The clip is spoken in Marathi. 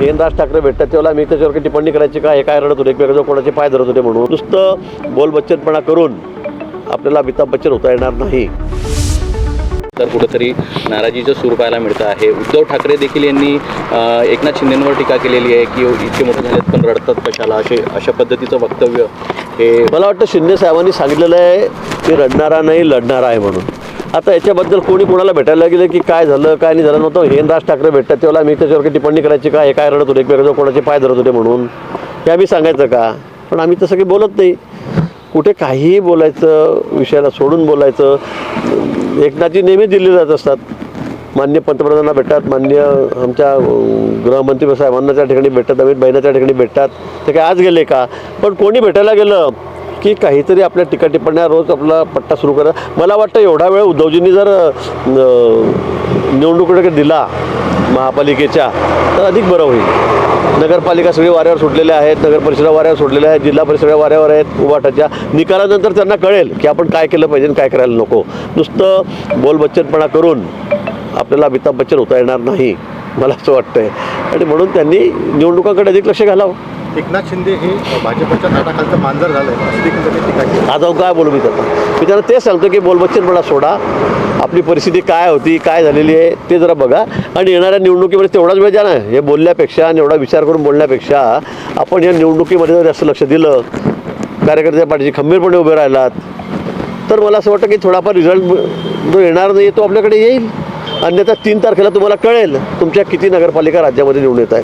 हे राज ठाकरे भेटतात तेव्हा मी त्याच्यावर टिप्पणी करायची का हे काय रडत होते एकमेकांच्या कोणाचे पाय धरत होते म्हणून. नुसतं बोल बच्चनपणा करून आपल्याला अमिताभ बच्चन होता येणार नाही. तर कुठंतरी नाराजीचं सूर पाहायला मिळतं आहे. उद्धव ठाकरे देखील यांनी एकनाथ शिंदेंवर टीका केलेली आहे की इतके मोठे झालेत पण रडतात कशाला असे अशा पद्धतीचं वक्तव्य हे मला वाटतं शिंदे साहेबांनी सांगितलेलं आहे की रडणारा नाही लढणारा आहे म्हणून. आता याच्याबद्दल कोणी कोणाला भेटायला गेलं की काय झालं काय नाही झालं नव्हतं? हे राज ठाकरे भेटतात तेव्हा मी त्याच्यावर टिप्पणी करायची का? हे काय रडत होते? एकमेकांच्या कोणाचे पाय धरत होते म्हणून? हे आम्ही सांगायचं का? पण आम्ही तसं काही बोलत नाही. कुठे काहीही बोलायचं विषयाला सोडून बोलायचं एकनाथजी नेहमी दिल्ली जात असतात. मान्य पंतप्रधानांना भेटतात मान्य आमच्या गृहमंत्री साहेबांना त्या ठिकाणी भेटतात अमित भाईंना त्या ठिकाणी भेटतात. ते काय आज गेले का? पण कोणी भेटायला गेलं? की काहीतरी आपल्या टीका टिप्पण्या रोज आपला पट्टा सुरू करा. मला वाटतं एवढा वेळ उद्धवजींनी जर निवडणुकीकडे दिला महापालिकेच्या तर अधिक बरं होईल. नगरपालिका सगळी वाऱ्यावर सुटलेल्या आहेत नगर परिषदा वाऱ्यावर सुटलेल्या आहेत जिल्हा परिषद वाऱ्यावर आहेत उभाटाच्या. निकालानंतर त्यांना कळेल की आपण काय केलं पाहिजे आणि काय करायला नको. नुसतं बोलबच्चनपणा करून आपल्याला अमिताभ बच्चन होता येणार नाही मला असं वाटतंय. आणि म्हणून त्यांनी निवडणुकांकडे अधिक लक्ष घालावं. एकनाथ शिंदे हे भाजपच्या ताटाखालचं मांजर झालं आहे. आता काय बोलू मी त्याला मी त्याला तेच सांगतो की बोलबच्चनपणा सोडा. आपली परिस्थिती काय होती काय झालेली आहे ते जरा बघा. आणि येणाऱ्या निवडणुकीमध्ये तेवढाच वेळ द्या ना. हे बोलण्यापेक्षा आणि एवढा विचार करून बोलण्यापेक्षा आपण या निवडणुकीमध्ये जर जास्त लक्ष दिलं कार्यकर्त्या पाठीशी खंबीरपणे उभे राहिलात तर मला असं वाटतं की थोडाफार रिझल्ट जो येणार नाही तो आपल्याकडे येईल. अन्यथा तीन तारखेला तुम्हाला कळेल तुमच्या किती नगरपालिका राज्यामध्ये निवडून येत आहे